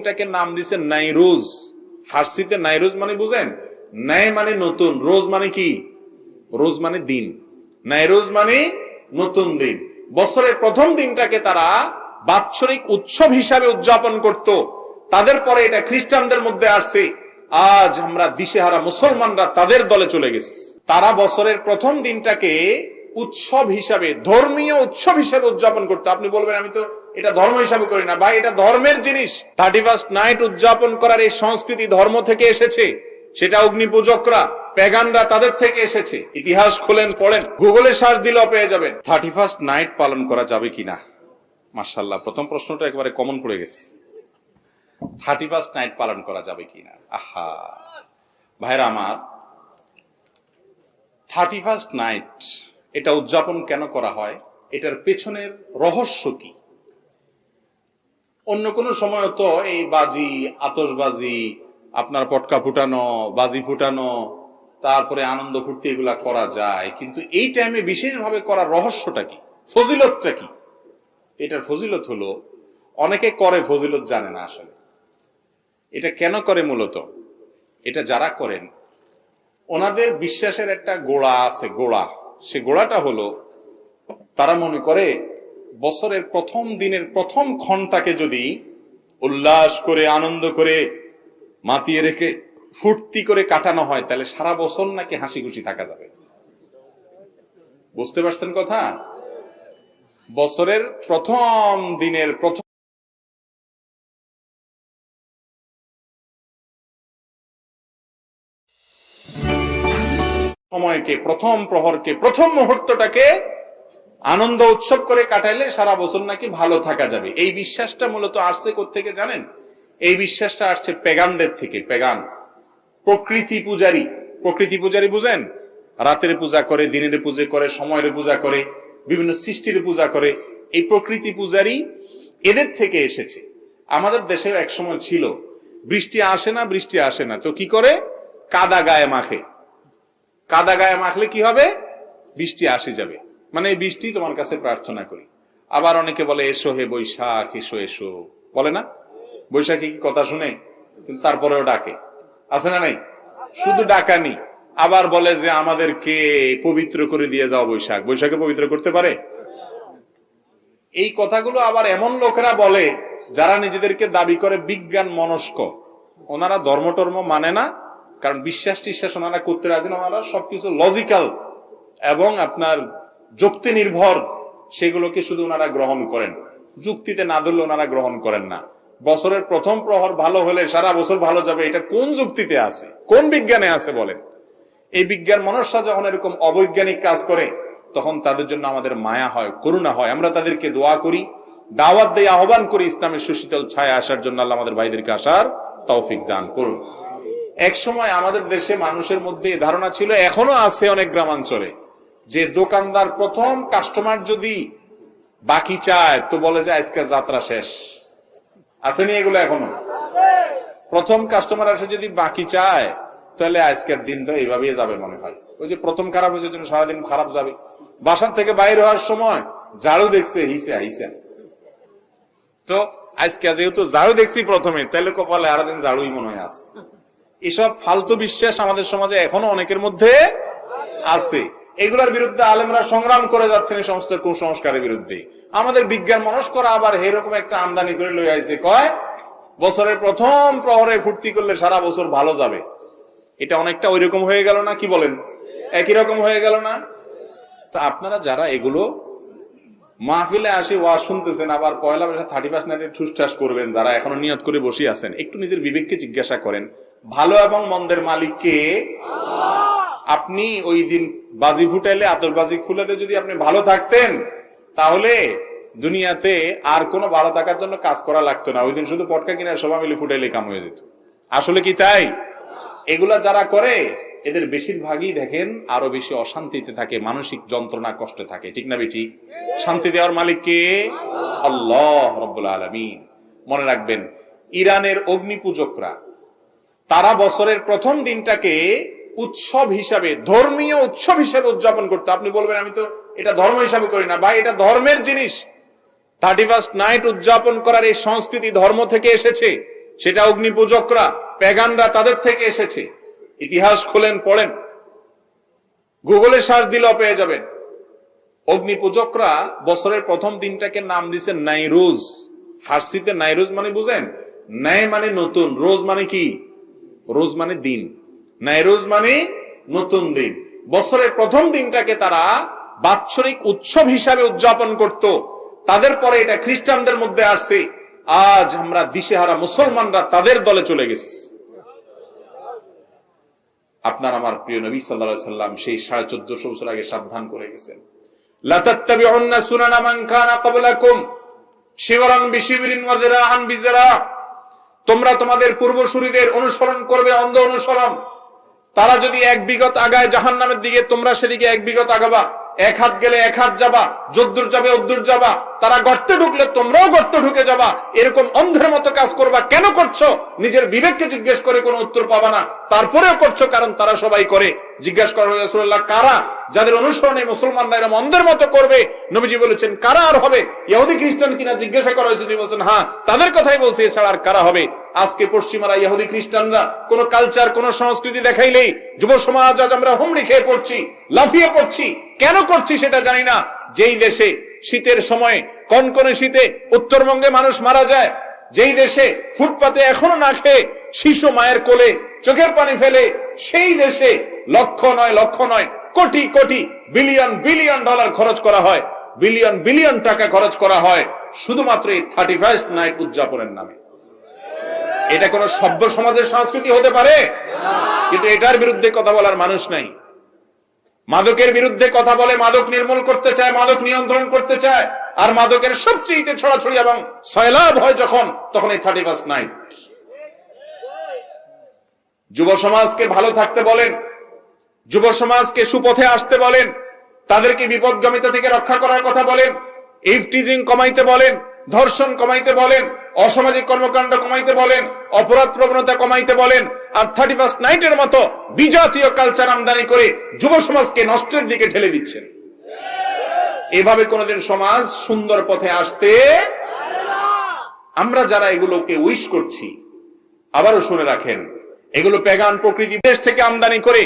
এটাকে নাম দিছে নাইরোজ। ফার্সিতে নাইরোজ মানে বুঝেন? ন্যায় মানে নতুন, রোজ মানে কি? রোজ মানে দিন। নাইরোজ মানে নতুন দিন। বছরের প্রথম দিনটাকে তারা বাৎসরিক উৎসব হিসাবে উদযাপন করত। তাদের পরে এটা খ্রিস্টানদের মধ্যে আসছে। আজ আমরা দিশেহারা মুসলমানরা তাদের দলে চলে গেছি। তারা বছরের প্রথম দিনটাকে উৎসব হিসাবে, ধর্মীয় উৎসব হিসাবে উদযাপন করতো। আপনি বলবেন আমি তো এটা ধর্ম হিসাবে করি না, ভাই, এটা ধর্মের জিনিস। থার্টি ফার্স্ট নাইট উদযাপন করার এই সংস্কৃতি ধর্ম থেকে এসেছে, সেটা অগ্নি পূজকরা পেগানরা তাদের থেকে এসেছে। ইতিহাস খোলেন, পড়েন গুগলে সার্চ দিলেও পেয়ে যাবেন। থার্টি ফার্স্ট নাইট পালন করা যাবে কিনা? মার্শাল্লাহ প্রথম প্রশ্নটা একেবারে কমন পড়ে গেছে। থার্টি ফার্স্ট নাইট পালন করা যাবে কিনা? আহা! ভাইরা আমার থার্টি ফার্স্ট নাইট এটা উদযাপন কেন করা হয়? এটার পেছনের রহস্য কি? অন্য কোনো সময় তো এই বাজি আতসবাজি আপনার পটকা ফুটানো, বাজি ফুটানো, তারপরে আনন্দ ফুর্তি এগুলা করা যায়। কিন্তু এই টাইমে বিশেষভাবে করার রহস্যটা কি? ফজিলতটা কি? এটার ফজিলত হলো, অনেকে করে ফজিলত জানে না আসলে। এটা কেন করে মূলত? এটা যারা করেন, ওনাদের বিশ্বাসের একটা গোড়া আছে, গোড়া। সে গোড়াটা হলো, তারা মনে করে বছরের প্রথম দিনের প্রথম ক্ষণটাকে যদি উল্লাস করে, আনন্দ করে মাতিয়ে রেখে ফুর্তি করে কাটানো হয়, তাহলে সারা বছর নাকি হাসি খুশি থাকা যাবে। বুঝতে পারছেন কথা? বছরের প্রথম দিনের প্রথম সময়কে, প্রথম প্রহরকে, প্রথম মুহূর্তটাকে আনন্দ উৎসব করে কাটাইলে সারা বছর নাকি ভালো থাকা যাবে। এই বিশ্বাসটা মূলত আসছে থেকে জানেন? এই বিশ্বাসটা আসছে পেগানদের থেকে, পেগান। প্রকৃতি পূজারী। প্রকৃতি পূজারী বুঝেন? রাতের পূজা করে, দিনের পূজা করে, সময়ের পূজা করে, বিভিন্ন সৃষ্টির পূজা করে। এই প্রকৃতি পূজারী এদের থেকে এসেছে। আমাদের দেশে এক সময় ছিল। বৃষ্টি আসে না, বৃষ্টি আসে না। তো কি করে? কাদা গায়ে মাখে। কাদা গায়ে মাখলে কি হবে? বৃষ্টি আসে যাবে। মানে এই বৃষ্টি তোমার কাছে প্রার্থনা করি। আবার অনেকে বলে, এসো হে বৈশাখ, এসো এসো। বলে না? বৈশাখী কি কথা শুনে? তারপরেও ডাকে। আছে না নাই? শুধু ডাকানি। আবার বলে যে, আমাদেরকে পবিত্র করে দিয়ে যাও বৈশাখ। বৈশাখে পবিত্র করতে পারে? এই কথাগুলো আবার এমন লোকেরা বলে, যারা নিজেদেরকে দাবি করে বিজ্ঞান মনস্ক। ওনারা ধর্ম টর্ম মানে না, কারণ বিশ্বাস টিশ্বাস ওনারা করতে রাজি ওনারা সবকিছু লজিক্যাল এবং আপনার যুক্তি নির্ভর, সেগুলোকে শুধু ওনারা গ্রহণ করেন। যুক্তিতে না ধরলে ওনারা গ্রহণ করেন না। বছরের প্রথম প্রহর ভালো হলে সারা বছর ভালো যাবে, এটা কোন যুক্তিতে আছে? কোন বিজ্ঞানে আছে বলেন? এই বিজ্ঞান মনস্যা যখন এরকম অবৈজ্ঞানিক কাজ করে, তখন তাদের জন্য আমাদের মায়া হয়, করুণা হয়। আমরা তাদেরকে দোয়া করি, দাওয়াত দিয়ে আহ্বান করি, ইসলামের সুশীতল ছায়া আসার জন্য আল্লাহ আমাদের ভাইদেরকে আসার তৌফিক দান করুন। এক সময় আমাদের দেশে মানুষের মধ্যে ধারণা ছিল, এখনও আছে অনেক গ্রামাঞ্চলে। যে দোকানদার প্রথম কাস্টমার যদি বাকি চায়, তো বলে যে আজকে যাত্রা শেষ। আসেনি এগুলো এখনও? প্রথম কাস্টমার এসে যদি বাকি চায়, তাহলে আজকের দিন তো এইভাবেই যাবে মনে হয়। ওই যে প্রথম খারাপ হয়েছে জন্য সারাদিন খারাপ যাবে। বাসার থেকে বাইরে হওয়ার সময় ঝাড়ু দেখছে, হিসে হিসে। তো আজকে যেহেতু ঝাড়ু দেখছি প্রথমে, তাহলে কপালে আরও দিন ঝাড়ুই মনে হয় আস এসব ফালতু বিশ্বাস আমাদের সমাজে এখনও অনেকের মধ্যে আছে। এগুলোর বিরুদ্ধে আলেমরা সংগ্রাম করে যাচ্ছেন এই সমস্ত কুসংস্কারের বিরুদ্ধে। আমাদের বিজ্ঞান মনস্করা আবার এরকম একটা আমদানি করে লই আইছে। কয়? বছরের প্রথম প্রহরে ফুর্তি করলে সারা বছর ভালো যাবে। এটা অনেকটা ওই রকম হয়ে গেল না? কি বলেন? একই রকম হয়ে গেল না? তা আপনারা যারা এগুলো মাহফিলে আসে ওয়াজ শুনতেছেন, আবার পয়লা বৈশাখ থার্টি ফার্স্ট নাইটে ঠুসঠাস করবেন, যারা এখনও নিয়ত করে বসে আছেন, একটু নিজের বিবেককে জিজ্ঞাসা করেন, ভালো এবং মন্দের মালিককে আপনি ওই দিন বাজি ফুটাইলে আতরবাজি ফুলাতে যদি আপনি ভালো থাকতেন, তাহলে দুনিয়াতে আর কোনো ভালো থাকার জন্য কাজ করা লাগতো না। ওই দিন শুধু পটকা কিনে সবাই মিলে ফুটাইলে কাম হয়ে যেত। আসলে কি তাই? এগুলা যারা করে, এদের বেশিরভাগই দেখেন আরও বেশি অশান্তিতে থাকে, মানসিক যন্ত্রণা কষ্টে থাকে। ঠিক না বেটি? শান্তি দেওয়ার মালিক কে? আল্লাহ রব্বুল আলমিন। মনে রাখবেন, ইরানের অগ্নি পূজকরা, তারা বছরের প্রথম দিনটাকে উৎসব হিসাবে, ধর্মীয় উৎসব হিসাবে উদযাপন করতো। আপনি বলবেন, আমি তো এটা ধর্ম হিসাবে করি না। ভাই, এটা ধর্মের জিনিস। থার্টি ফার্স্ট নাইট উদযাপন করার এই সংস্কৃতি ধর্ম থেকে এসেছে। সেটা অগ্নি পূজকরা প্যাগানরা তাদের থেকে এসেছে। ইতিহাস খোলেন, পড়েন। গুগলে সার্চ দিলেও পেয়ে যাবেন। অগ্নি পূজকরা বছরের প্রথম দিনটাকে নাম দিছে নাইরোজ। ফার্সিতে নাইরোজ মানে বুঝেন? নাই মানে নতুন, রোজ মানে কি? রোজ মানে দিন। নাইরোজ মানে নতুন দিন। বছরের প্রথম দিনটাকে তারা বাৎসরিক উৎসব হিসাবে উদযাপন করত। তাদের পরে এটা খ্রিস্টানদের মধ্যে আসছে। আজ আমরা দিশেহারা মুসলমানরা তাদের দলে চলে গেছি। আপনার আমার প্রিয় নবী সাল্লা সাল্লাম সেই সাড়ে চোদ্দশো বছর আগে সাবধান করে গেছেন। তোমরা তোমাদের পূর্বসূরীদের অনুসরণ করবে অন্ধ অনুসরণ। তারা যদি এক বিগত আগায় জাহান্নামের দিকে, তোমরা সেদিকে এক বিগত আগাবা। এক হাত গেলে এক হাত যাবা, যদ্দূর যাবে অদ্দূর যাবা। তারা গর্তে ঢুকলে তোমরাও গর্তে ঢুকে যাবা। এরকম অন্ধের মতো কাজ করবা কেন করছ? নিজের বিবেককে জিজ্ঞেস করে কোনো উত্তর পাবা না। তারপরেও করছ কারণ তারা সবাই করে। জিজ্ঞেস করা কারা? যাদের অনুসরণে মুসলমানরা এরকম অন্ধের মতো করবে? নবীজি বলেছেন, কারা আর হবে? ইহুদি খ্রিস্টান কিনা জিজ্ঞাসা করা হয়েছে বলছেন হ্যাঁ তাদের কথাই বলছি, এছাড়া আর কারা হবে? আজকে পশ্চিমারা ইহুদি খ্রিস্টানরা কোন কালচার কোন সংস্কৃতি দেখাইলেই যুব সমাজ আজ আমরা হুমড়ি খেয়ে পড়ছি, লাফিয়ে পড়ছি। কেন করছি সেটা জানি না। যেই দেশে শীতের সময় কনকনে শীতে উত্তরবঙ্গে মানুষ মারা যায়, যেই দেশে ফুটপাতে এখনও না খেয়ে শিশু মায়ের কোলে চোখের পানি ফেলে, সেই দেশে লক্ষ নয় লক্ষ নয়, crore crore billion billion dollar খরচ করা হয়। বিলিয়ন বিলিয়ন টাকা খরচ করা হয়। শুধুমাত্র এই থার্টি ফার্স্ট নাইট উদযাপনের নামে। এটা কোন সভ্য সমাজের সংস্কৃতি হতে পারে? কিন্তু এটার বিরুদ্ধে কথা বলার মানুষ নাই। মাদকের বিরুদ্ধে কথা বলে মাদক নির্মূল করতে চায়, মাদক নিয়ন্ত্রণ করতে চায়, আর মাদকের সবচেয়ে ছড়াছড়ি এবং সয়লাভ হয় যখন, তখন এই থার্টি ফার্স্ট নাইট। যুব সমাজকে ভালো থাকতে বলেন, যুব সমাজকে সুপথে আসতে বলেন, তাদেরকে বিপদগামিতা থেকে রক্ষা করার কথা বলেন ইফটিজিং কমাইতে বলেন, ধর্ষণ কমাইতে বলেন অসামাজিক কর্মকাণ্ড কমাইতে বলেন, অপরাধ প্রবণতা কমাইতে বলেন, আর থার্টি ফার্স্ট নাইটের মতো বিজাতীয় কালচার আমদানি করে যুব সমাজকে নষ্টের দিকে ঠেলে দিচ্ছেন। এভাবে কোনোদিন সমাজ সুন্দর পথে আসতে আমরা যারা এগুলোকে উইশ করছি, আবারও শুনে রাখেন, এগুলো প্যাগান প্রকৃতি দেশ থেকে আমদানি করে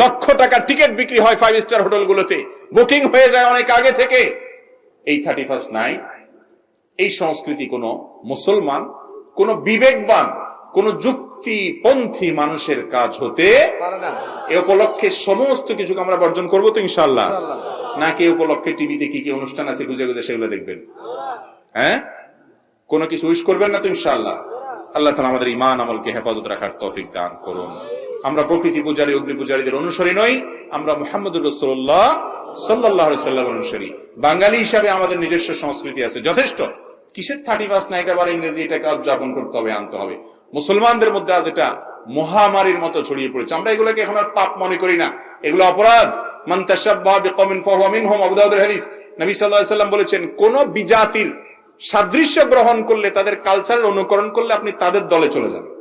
লক্ষ টাকা টিকিট বিক্রি হয় ফাইভ স্টার হোটেলগুলোতে বুকিং হয়ে যায় অনেক আগে থেকে। এই থার্টি ফার্স্ট নাইট এই সংস্কৃতি কোন মুসলমান কোন বিবেকবান কোন যুক্তিপন্থী মানুষের কাজ হতে এ উপলক্ষে সমস্ত কিছুকে আমরা বর্জন করব তো ইনশাল্লাহ নাকি উপলক্ষে টিভিতে কি কি অনুষ্ঠান আছে খুঁজে খুঁজে সেগুলো দেখবেন? হ্যাঁ? কোনো কিছু উইশ করবেন না তো ইনশাআল্লাহ? আল্লাহ তালা আমাদের ইমান আমলকে হেফাজত রাখার তৌফিক দান করুন। আমরা প্রকৃতি পূজারী অগ্নি পূজারীদের অনুসরী নই আমরা মোহাম্মদুর রসুল্লাহ সাল্লাহ সাল্লাম অনুসারী। বাঙালি হিসাবে আমাদের নিজস্ব সংস্কৃতি আছে যথেষ্ট। কিসের থার্টি ফার্স্ট নাইট আবার ইংরেজি এটাকে উদযাপন করতে হবে, আনতে হবে। মুসলমানদের মধ্যে আজ এটা মহামারীর মতো ছড়িয়ে পড়েছে। আমরা এগুলোকে এখন আর পাপ মনে করি না। এগুলো অপরাধ। বলেছেন, কোন বিজাতির সাদৃশ্য গ্রহণ করলে, তাদের কালচারের অনুকরণ করলে আপনি তাদের দলে চলে যান